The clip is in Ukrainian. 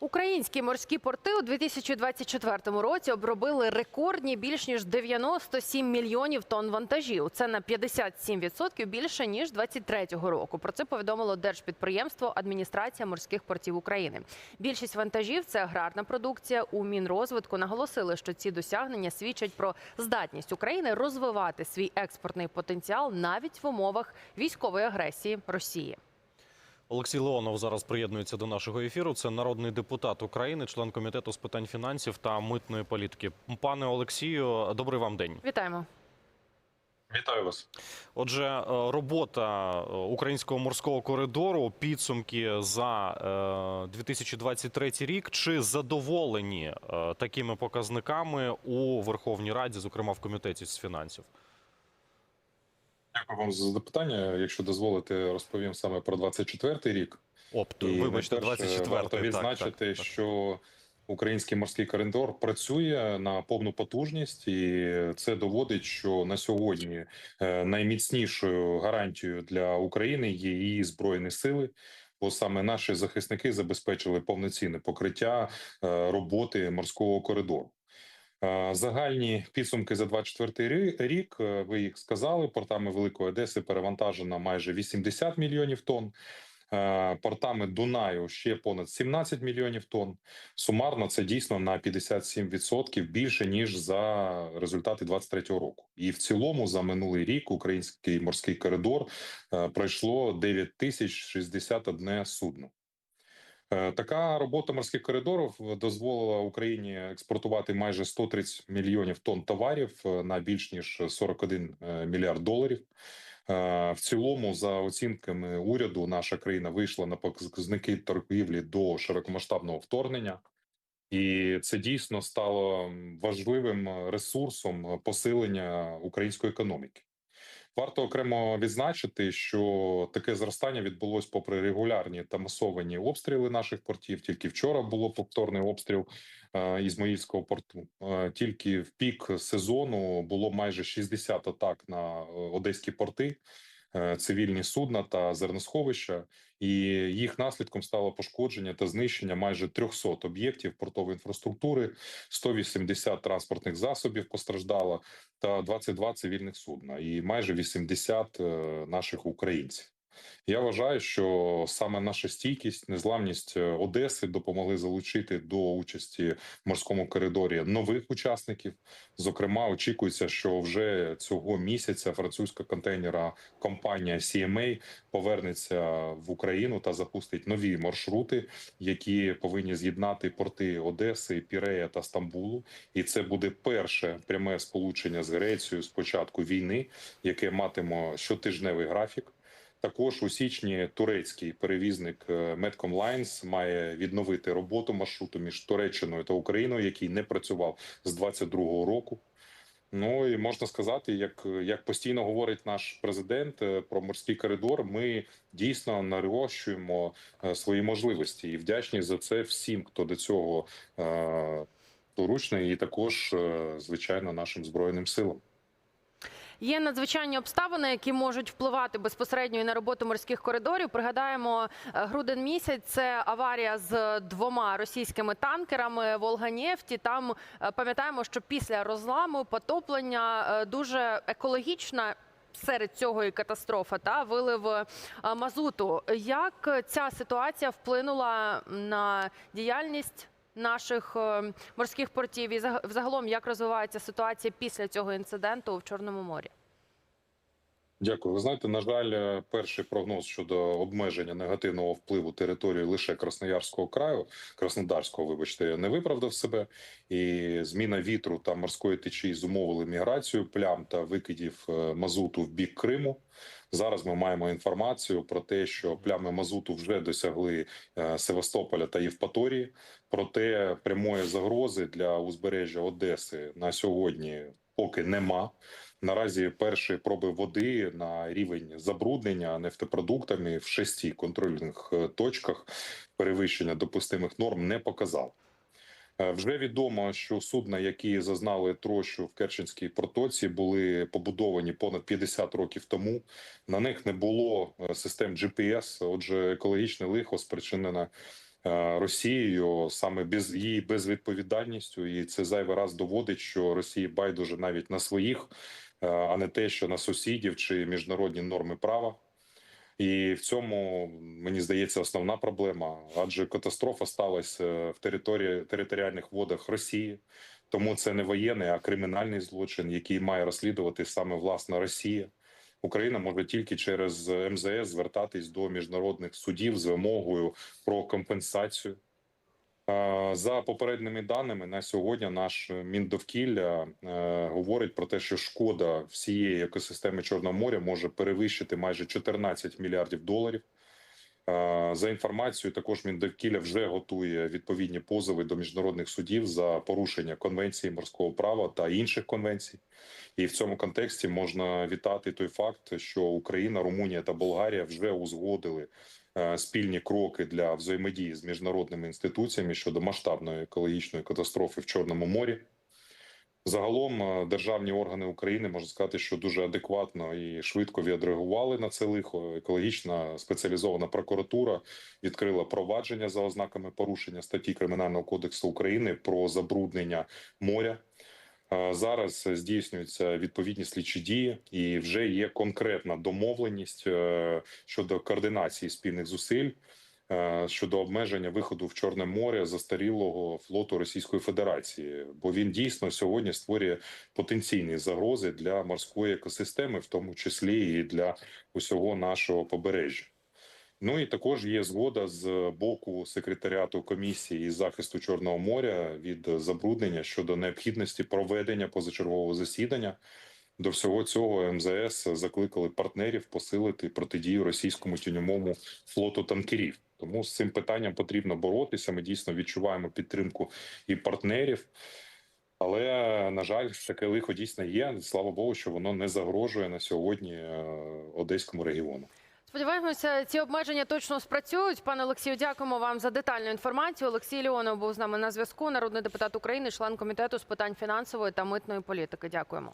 Українські морські порти у 2024 році обробили рекордні більш ніж 97 мільйонів тонн вантажів. Це на 57% більше ніж 2023 року. Про це повідомило держпідприємство Адміністрація морських портів України. Більшість вантажів це аграрна продукція. У Мінрозвитку наголосили, що ці досягнення свідчать про здатність України розвивати свій експортний потенціал навіть в умовах військової агресії Росії. Олексій Леонов зараз приєднується до нашого ефіру. Це народний депутат України, член комітету з питань фінансів та митної політики. Пане Олексію, добрий вам день. Вітаємо. Вітаю вас. Отже, е, робота е, українського морського коридору, підсумки за е, 2023 рік. Чи задоволені е, такими показниками у Верховній Раді, зокрема в комітеті з фінансів? Дякую вам за запитання. Якщо дозволите, розповім саме про 24-й рік. Опт, вибачте, найперше, 24 варто відзначити, що український морський коридор працює на повну потужність, і це доводить, що на сьогодні е, найміцнішою гарантією для України є її збройні сили. Бо саме наші захисники забезпечили повноцінне покриття е, роботи морського коридору. Загальні підсумки за 24 рік. е, Ви їх сказали. Портами Великої Одеси перевантажено майже 80 мільйонів тонн. Е, Портами Дунаю ще понад 17 мільйонів тонн. Сумарно це дійсно на 57% більше ніж за результати 23 року. І в цілому за минулий рік український морський коридор е, пройшло 9 тисяч 61 судно. Е, Така робота морських коридорів дозволила Україні експортувати майже 130 мільйонів тонн товарів е, на більш ніж 41 е, мільярд доларів. В цілому, за оцінками уряду, наша країна вийшла на показники торгівлі до широкомасштабного вторгнення, і це дійсно стало важливим ресурсом посилення української економіки. Варто окремо відзначити, що таке зростання відбулось попри регулярні та масовані обстріли наших портів. Тільки вчора було повторний обстріл е, Ізмаїльського порту. Е, тільки в пік сезону було майже 60 атак на е, одеські порти, цивільні судна та зерносховища, і їх наслідком стало пошкодження та знищення майже 300 об'єктів портової інфраструктури, 180 транспортних засобів постраждало та 22 цивільних судна, і майже 80 е, наших українців. Я вважаю, що саме наша стійкість, незламність е, Одеси допомогли залучити до участі в морському коридорі нових учасників. Зокрема, очікується, що вже цього місяця французька контейнера компанія CMA повернеться в Україну та запустить нові маршрути, які повинні з'єднати порти Одеси, Пірея та Стамбулу. І це буде перше пряме сполучення з Грецією з початку війни, яке матиме щотижневий графік. Також у січні турецький перевізник е, Medcom Lines має відновити роботу маршруту між Туреччиною та Україною, який не працював з 22-го року. Ну і можна сказати, як, як постійно говорить наш президент е, про морський коридор, ми дійсно нарощуємо е, свої можливості і вдячні за це всім, хто до цього е, доручний, і також, звичайно, нашим збройним силам. Є надзвичайні обставини, які можуть впливати безпосередньо і на роботу морських коридорів. Пригадаємо, е, грудень місяць це аварія з двома російськими танкерами Волганєфті. Там е, пам'ятаємо, що після розламу потоплення е, дуже екологічна. Серед цього і катастрофа та вилив мазуту. Як ця ситуація вплинула на діяльність наших е, морських портів і загалом як розвивається ситуація після цього інциденту в Чорному морі? Дякую. Ви знаєте, на жаль, е, перший прогноз щодо обмеження негативного впливу території лише Красноярського краю, Краснодарського, вибачте, не виправдав себе. І зміна вітру та морської течії зумовили міграцію плям та викидів е, мазуту в бік Криму. Зараз ми маємо інформацію про те, що плями мазуту вже досягли е, Севастополя та Євпаторії. Проте прямої загрози для узбережжя Одеси на сьогодні поки нема. Наразі перші проби води на рівень забруднення нефтепродуктами в шести контрольних е, точках перевищення допустимих норм не показав. Е, Вже відомо, що судна, які зазнали трощу в Керченській протоці, були побудовані понад 50 років тому. На них не було е, систем GPS, Отже, екологічне лихо спричинене Росією саме без її безвідповідальністю, і це зайвий раз доводить, що Росії байдуже навіть на своїх, а не те, що на сусідів чи міжнародні норми права. І в цьому мені здається основна проблема, адже катастрофа сталася в території територіальних водах Росії. Тому це не воєнний, а кримінальний злочин, який має розслідувати саме власна Росія. Україна може тільки через МЗС звертатись до міжнародних судів з вимогою про компенсацію. За попередніми даними на сьогодні наш Міндовкілля е, говорить про те, що шкода всієї екосистеми Чорного моря може перевищити майже 14 мільярдів доларів. За інформацією, також Міндовкілля вже готує відповідні позови до міжнародних судів за порушення конвенції морського права та інших конвенцій. І в цьому контексті можна вітати той факт, що Україна, Румунія та Болгарія вже узгодили е, спільні кроки для взаємодії з міжнародними інституціями щодо масштабної екологічної катастрофи в Чорному морі. Загалом е, державні органи України можна сказати, що дуже адекватно і швидко відреагували на це лихо. Екологічна спеціалізована прокуратура відкрила провадження за ознаками порушення статті Кримінального кодексу України про забруднення моря. Е, Зараз здійснюються відповідні слідчі дії, і вже є конкретна домовленість е, щодо координації спільних зусиль щодо обмеження виходу в Чорне море застарілого флоту Російської Федерації, бо він дійсно сьогодні створює потенційні загрози для морської екосистеми, в тому числі і для усього нашого побережжя. Ну і також є згода з боку секретаріату комісії із захисту Чорного моря від забруднення щодо необхідності проведення позачергового засідання. До всього цього МЗС закликали партнерів посилити протидію російському тіньовому флоту танкерів. Тому з цим питанням потрібно боротися. Ми дійсно відчуваємо підтримку і партнерів. Але на жаль, таке лихо дійсно є. Слава Богу, що воно не загрожує на сьогодні е, одеському регіону. Сподіваємося, ці обмеження точно спрацюють. Пане Олексію, дякуємо вам за детальну інформацію. Олексій Леонов був з нами на зв'язку. Народний депутат України, член комітету з питань фінансової та митної політики. Дякуємо.